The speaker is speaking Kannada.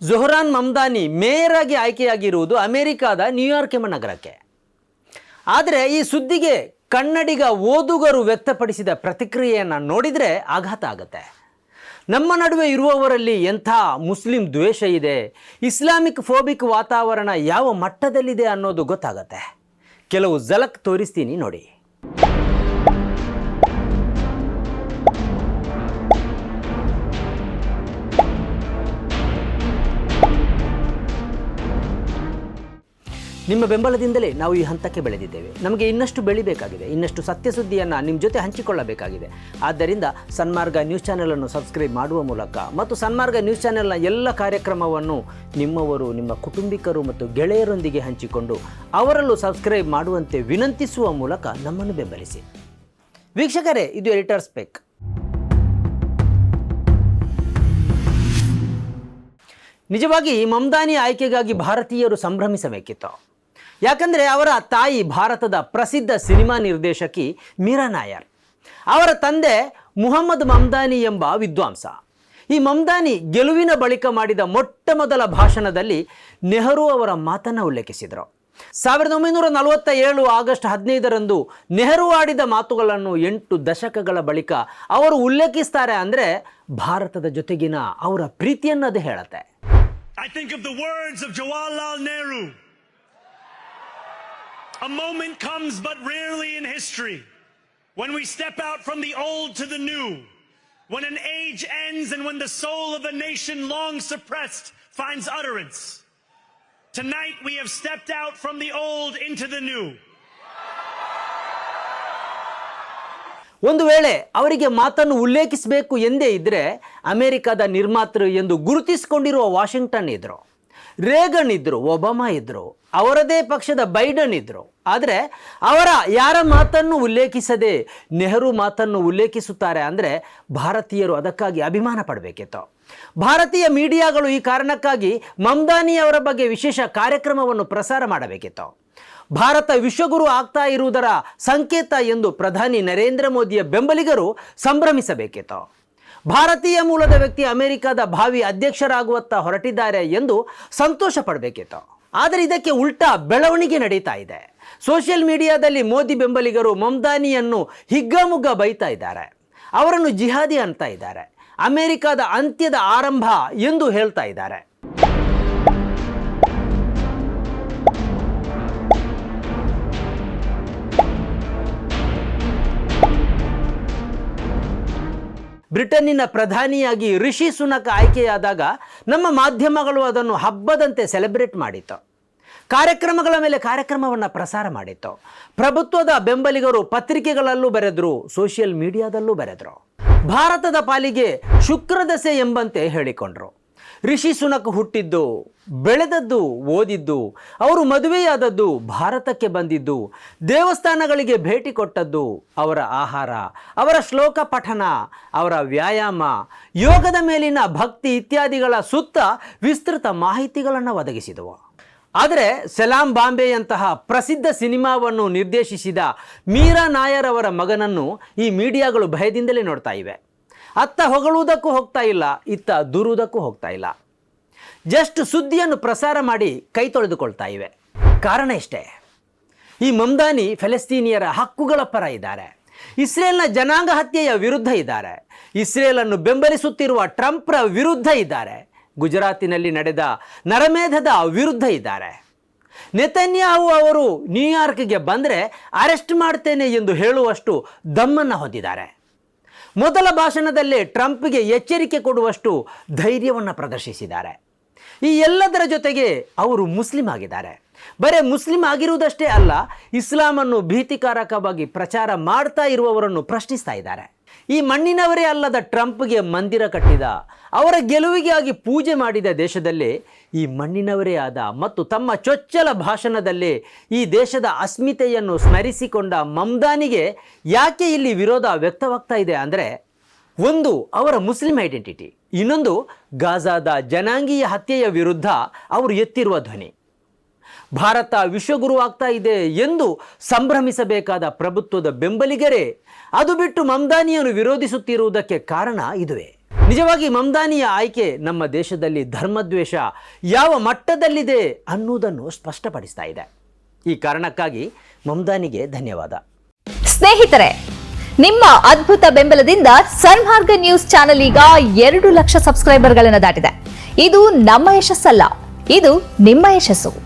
ಜೊಹರಾನ್ ಮಮ್ದಾನಿ ಮೇಯರ್ ಆಗಿ ಆಯ್ಕೆಯಾಗಿರುವುದು ಅಮೆರಿಕಾದ ನ್ಯೂಯಾರ್ಕ್ ಎಂಬ ನಗರಕ್ಕೆ. ಆದರೆ ಈ ಸುದ್ದಿಗೆ ಕನ್ನಡಿಗ ಓದುಗರು ವ್ಯಕ್ತಪಡಿಸಿದ ಪ್ರತಿಕ್ರಿಯೆಯನ್ನು ನೋಡಿದರೆ ಆಘಾತ ಆಗುತ್ತೆ. ನಮ್ಮ ನಡುವೆ ಇರುವವರಲ್ಲಿ ಎಂಥ ಮುಸ್ಲಿಂ ದ್ವೇಷ ಇದೆ, ಇಸ್ಲಾಮಿಕ್ ಫೋಬಿಕ್ ವಾತಾವರಣ ಯಾವ ಮಟ್ಟದಲ್ಲಿದೆ ಅನ್ನೋದು ಗೊತ್ತಾಗತ್ತೆ. ಕೆಲವು ಝಲಕ್ ತೋರಿಸ್ತೀನಿ ನೋಡಿ. ನಿಮ್ಮ ಬೆಂಬಲದಿಂದಲೇ ನಾವು ಈ ಹಂತಕ್ಕೆ ಬೆಳೆದಿದ್ದೇವೆ. ನಮಗೆ ಇನ್ನಷ್ಟು ಬೆಳಿಬೇಕಾಗಿದೆ. ಇನ್ನಷ್ಟು ಸತ್ಯ ಸುದ್ದಿಯನ್ನು ನಿಮ್ಮ ಜೊತೆ ಹಂಚಿಕೊಳ್ಳಬೇಕಾಗಿದೆ. ಆದ್ದರಿಂದ ಸನ್ಮಾರ್ಗ ನ್ಯೂಸ್ ಚಾನೆಲನ್ನು ಸಬ್ಸ್ಕ್ರೈಬ್ ಮಾಡುವ ಮೂಲಕ ಮತ್ತು ಸನ್ಮಾರ್ಗ ನ್ಯೂಸ್ ಚಾನೆಲ್ನ ಎಲ್ಲ ಕಾರ್ಯಕ್ರಮವನ್ನು ನಿಮ್ಮವರು, ನಿಮ್ಮ ಕುಟುಂಬಿಕರು ಮತ್ತು ಗೆಳೆಯರೊಂದಿಗೆ ಹಂಚಿಕೊಂಡು ಅವರಲ್ಲೂ ಸಬ್ಸ್ಕ್ರೈಬ್ ಮಾಡುವಂತೆ ವಿನಂತಿಸುವ ಮೂಲಕ ನಮ್ಮನ್ನು ಬೆಂಬಲಿಸಿ. ವೀಕ್ಷಕರೇ, ಇದು ಎಡಿಟರ್ಸ್ ಪೆಕ್ ನಿಜವಾಗಿ ಮಮ್ದಾನಿ ಆಯ್ಕೆಗಾಗಿ ಭಾರತೀಯರು ಸಂಭ್ರಮಿಸಬೇಕಿತ್ತು. ಯಾಕಂದರೆ ಅವರ ತಾಯಿ ಭಾರತದ ಪ್ರಸಿದ್ಧ ಸಿನಿಮಾ ನಿರ್ದೇಶಕಿ ಮೀರಾ ನಾಯರ್. ಅವರ ತಂದೆ ಮುಹಮ್ಮದ್ ಮಮ್ದಾನಿ ಎಂಬ ವಿದ್ವಾಂಸ. ಈ ಮಮ್ದಾನಿ ಗೆಲುವಿನ ಬಳಿಕ ಮಾಡಿದ ಮೊಟ್ಟ ಮೊದಲ ಭಾಷಣದಲ್ಲಿ ನೆಹರು ಅವರ ಮಾತನ್ನು ಉಲ್ಲೇಖಿಸಿದರು. ಸಾವಿರದ ಒಂಬೈನೂರ ನಲವತ್ತ ಏಳು ಆಗಸ್ಟ್ ಹದಿನೈದರಂದು ನೆಹರು ಆಡಿದ ಮಾತುಗಳನ್ನು ಎಂಟು ದಶಕಗಳ ಬಳಿಕ ಅವರು ಉಲ್ಲೇಖಿಸ್ತಾರೆ ಅಂದರೆ ಭಾರತದ ಜೊತೆಗಿನ ಅವರ ಪ್ರೀತಿಯನ್ನು ಅದು ಹೇಳುತ್ತೆ. A moment comes but rarely in history when we step out from the old to the new, when an age ends and when the soul of a nation long suppressed finds utterance. Tonight we have stepped out from the old into the new. ಒಂದು ವೇಳೆ ಅವರಿಗೆ ಮಾತನ್ನು ಉಲ್ಲೇಖಿಸಬೇಕು ಎಂದೇ ಇದ್ದರೆ ಅಮೆರಿಕದ ನಿರ್ಮಾತೃ ಎಂದು ಗುರುತಿಸಿಕೊಂಡಿರುವ ವಾಷಿಂಗ್ಟನ್ ಇದ್ದರು ರೇಗನ್ ಇದ್ದರು ಒಬಾಮಾ ಇದ್ದರು ಅವರದೇ ಪಕ್ಷದ ಬೈಡನ್ ಇದ್ದರು ಆದರೆ ಅವರ ಯಾರ ಮಾತನ್ನು ಉಲ್ಲೇಖಿಸದೆ ನೆಹರು ಮಾತನ್ನು ಉಲ್ಲೇಖಿಸುತ್ತಾರೆ ಅಂದರೆ ಭಾರತೀಯರು ಅದಕ್ಕಾಗಿ ಅಭಿಮಾನ ಪಡಬೇಕಿತ್ತು. ಭಾರತೀಯ ಮೀಡಿಯಾಗಳು ಈ ಕಾರಣಕ್ಕಾಗಿ ಮಮ್ದಾನಿ ಅವರ ಬಗ್ಗೆ ವಿಶೇಷ ಕಾರ್ಯಕ್ರಮವನ್ನು ಪ್ರಸಾರ ಮಾಡಬೇಕಿತ್ತು. ಭಾರತ ವಿಶ್ವಗುರು ಆಗ್ತಾ ಇರುವುದರ ಸಂಕೇತ ಎಂದು ಪ್ರಧಾನಿ ನರೇಂದ್ರ ಮೋದಿಯ ಬೆಂಬಲಿಗರು ಸಂಭ್ರಮಿಸಬೇಕಿತ್ತು. ಭಾರತೀಯ ಮೂಲದ ವ್ಯಕ್ತಿ ಅಮೆರಿಕದ ಭಾವಿ ಅಧ್ಯಕ್ಷರಾಗುವತ್ತ ಹೊರಟಿದ್ದಾರೆ ಎಂದು ಸಂತೋಷ ಪಡಬೇಕಿತ್ತು. ಆದರೆ ಇದಕ್ಕೆ ಉಲ್ಟಾ ಬೆಳವಣಿಗೆ ನಡೀತಾ ಇದೆ. ಸೋಷಿಯಲ್ ಮೀಡಿಯಾದಲ್ಲಿ ಮೋದಿ ಬೆಂಬಲಿಗರು ಮಮ್ದಾನಿಯನ್ನು ಹಿಗ್ಗಾಮುಗ್ಗ ಬೈತಾ ಇದ್ದಾರೆ. ಅವರನ್ನು ಜಿಹಾದಿ ಅಂತ ಇದ್ದಾರೆ. ಅಮೆರಿಕದ ಅಂತ್ಯದ ಆರಂಭ ಎಂದು ಹೇಳ್ತಾ ಇದ್ದಾರೆ. ಬ್ರಿಟನ್ನಿನ ಪ್ರಧಾನಿಯಾಗಿ ರಿಷಿ ಸುನಕ್ ಆಯ್ಕೆಯಾದಾಗ ನಮ್ಮ ಮಾಧ್ಯಮಗಳು ಅದನ್ನು ಹಬ್ಬದಂತೆ ಸೆಲೆಬ್ರೇಟ್ ಮಾಡಿತ್ತು. ಕಾರ್ಯಕ್ರಮಗಳ ಮೇಲೆ ಕಾರ್ಯಕ್ರಮವನ್ನು ಪ್ರಸಾರ ಮಾಡಿತ್ತು. ಪ್ರಭುತ್ವದ ಬೆಂಬಲಿಗರು ಪತ್ರಿಕೆಗಳಲ್ಲೂ ಬರೆದರು, ಸೋಷಿಯಲ್ ಮೀಡಿಯಾದಲ್ಲೂ ಬರೆದರು. ಭಾರತದ ಪಾಲಿಗೆ ಶುಕ್ರದಸೆ ಎಂಬಂತೆ ಹೇಳಿಕೊಂಡ್ರು. ರಿಷಿ ಸುನಕ್ ಹುಟ್ಟಿದ್ದು, ಬೆಳೆದದ್ದು, ಓದಿದ್ದು, ಅವರು ಮದುವೆಯಾದದ್ದು, ಭಾರತಕ್ಕೆ ಬಂದಿದ್ದು, ದೇವಸ್ಥಾನಗಳಿಗೆ ಭೇಟಿ ಕೊಟ್ಟದ್ದು ಅವರ ಆಹಾರ, ಅವರ ಶ್ಲೋಕ ಪಠನ ಅವರ ವ್ಯಾಯಾಮ, ಯೋಗದ ಮೇಲಿನ ಭಕ್ತಿ ಇತ್ಯಾದಿಗಳ ಸುತ್ತ ವಿಸ್ತೃತ ಮಾಹಿತಿಗಳನ್ನು ಒದಗಿಸಿದವು. ಆದರೆ ಸಲಾಂ ಬಾಂಬೆಯಂತಹ ಪ್ರಸಿದ್ಧ ಸಿನಿಮಾವನ್ನು ನಿರ್ದೇಶಿಸಿದ ಮೀರಾ ನಾಯರ್ ಅವರ ಮಗನನ್ನು ಈ ಮೀಡಿಯಾಗಳು ಭಯದಿಂದಲೇ ನೋಡ್ತಾ ಇವೆ. ಅತ್ತ ಹೊಗಳುವುದಕ್ಕೂ ಹೋಗ್ತಾ ಇಲ್ಲ, ಇತ್ತ ದೂರುವುದಕ್ಕೂ ಹೋಗ್ತಾ ಇಲ್ಲ. ಜಸ್ಟ್ ಸುದ್ದಿಯನ್ನು ಪ್ರಸಾರ ಮಾಡಿ ಕೈ ತೊಳೆದುಕೊಳ್ತಾ ಇವೆ. ಕಾರಣ ಇಷ್ಟೇ. ಈ ಮಮ್ದಾನಿ ಫೆಲೆಸ್ತೀನಿಯರ ಹಕ್ಕುಗಳ ಪರ ಇದ್ದಾರೆ. ಇಸ್ರೇಲ್ನ ಜನಾಂಗ ಹತ್ಯೆಯ ವಿರುದ್ಧ ಇದ್ದಾರೆ. ಇಸ್ರೇಲನ್ನು ಬೆಂಬಲಿಸುತ್ತಿರುವ ಟ್ರಂಪ್ರ ವಿರುದ್ಧ ಇದ್ದಾರೆ. ಗುಜರಾತಿನಲ್ಲಿ ನಡೆದ ನರಮೇಧದ ವಿರುದ್ಧ ಇದ್ದಾರೆ. ನೆತನ್ಯಾಹು ಅವರು ನ್ಯೂಯಾರ್ಕ್ಗೆ ಬಂದರೆ ಅರೆಸ್ಟ್ ಮಾಡ್ತೇನೆ ಎಂದು ಹೇಳುವಷ್ಟು ದಮ್ಮನ್ನು ಹೊಂದಿದ್ದಾರೆ. ಮೊದಲ ಭಾಷಣದಲ್ಲೇ ಟ್ರಂಪ್ಗೆ ಎಚ್ಚರಿಕೆ ಕೊಡುವಷ್ಟು ಧೈರ್ಯವನ್ನು ಪ್ರದರ್ಶಿಸಿದ್ದಾರೆ. ಈ ಎಲ್ಲದರ ಜೊತೆಗೆ ಅವರು ಮುಸ್ಲಿಂ ಆಗಿದ್ದಾರೆ. ಬರೇ ಮುಸ್ಲಿಂ ಆಗಿರುವುದಷ್ಟೇ ಅಲ್ಲ ಇಸ್ಲಾಮನ್ನು ಭೀತಿಕಾರಕವಾಗಿ ಪ್ರಚಾರ ಮಾಡ್ತಾ ಇರುವವರನ್ನು ಪ್ರಶ್ನಿಸ್ತಾ ಇದ್ದಾರೆ. ಈ ಮಣ್ಣಿನವರೇ ಅಲ್ಲದ ಟ್ರಂಪ್ಗೆ ಮಂದಿರ ಕಟ್ಟಿದ, ಅವರ ಗೆಲುವಿಗಾಗಿ ಪೂಜೆ ಮಾಡಿದ ದೇಶದಲ್ಲಿ ಈ ಮಣ್ಣಿನವರೇ ಆದ ಮತ್ತು ತಮ್ಮ ಚೊಚ್ಚಲ ಭಾಷಣದಲ್ಲಿ ಈ ದೇಶದ ಅಸ್ಮಿತೆಯನ್ನು ಸ್ಮರಿಸಿಕೊಂಡ ಮಮ್ದಾನಿಗೆ ಯಾಕೆ ಇಲ್ಲಿ ವಿರೋಧ ವ್ಯಕ್ತವಾಗ್ತಾ ಇದೆ ಅಂದರೆ, ಒಂದು, ಅವರ ಮುಸ್ಲಿಂ ಐಡೆಂಟಿಟಿ, ಇನ್ನೊಂದು, ಗಾಜಾದ ಜನಾಂಗೀಯ ಹತ್ಯೆಯ ವಿರುದ್ಧ ಅವರು ಎತ್ತಿರುವ ಧ್ವನಿ. ಭಾರತ ವಿಶ್ವಗುರು ಆಗ್ತಾ ಇದೆ ಎಂದು ಸಂಭ್ರಮಿಸಬೇಕಾದ ಪ್ರಭುತ್ವದ ಬೆಂಬಲಿಗರೇ, ಅದು ಬಿಟ್ಟು ಮಮ್ದಾನಿಯನ್ನು ವಿರೋಧಿಸುತ್ತಿರುವುದಕ್ಕೆ ಕಾರಣ ಇದುವೇ. ನಿಜವಾಗಿ ಮಮ್ದಾನಿಯ ಆಯ್ಕೆ ನಮ್ಮ ದೇಶದಲ್ಲಿ ಧರ್ಮದ್ವೇಷ ಯಾವ ಮಟ್ಟದಲ್ಲಿದೆ ಅನ್ನುವುದನ್ನು ಸ್ಪಷ್ಟಪಡಿಸ್ತಾ ಇದೆ. ಈ ಕಾರಣಕ್ಕಾಗಿ ಮಮ್ದಾನಿಗೆ ಧನ್ಯವಾದ. ಸ್ನೇಹಿತರೆ, ನಿಮ್ಮ ಅದ್ಭುತ ಬೆಂಬಲದಿಂದ ಸನ್ಮಾರ್ಗ ನ್ಯೂಸ್ ಚಾನೆಲ್ ಈಗ ಎರಡು ಲಕ್ಷ ಸಬ್ಸ್ಕ್ರೈಬರ್ಗಳನ್ನು ದಾಟಿದೆ. ಇದು ನಮ್ಮ ಯಶಸ್ಸಲ್ಲ, ಇದು ನಿಮ್ಮ ಯಶಸ್ಸು.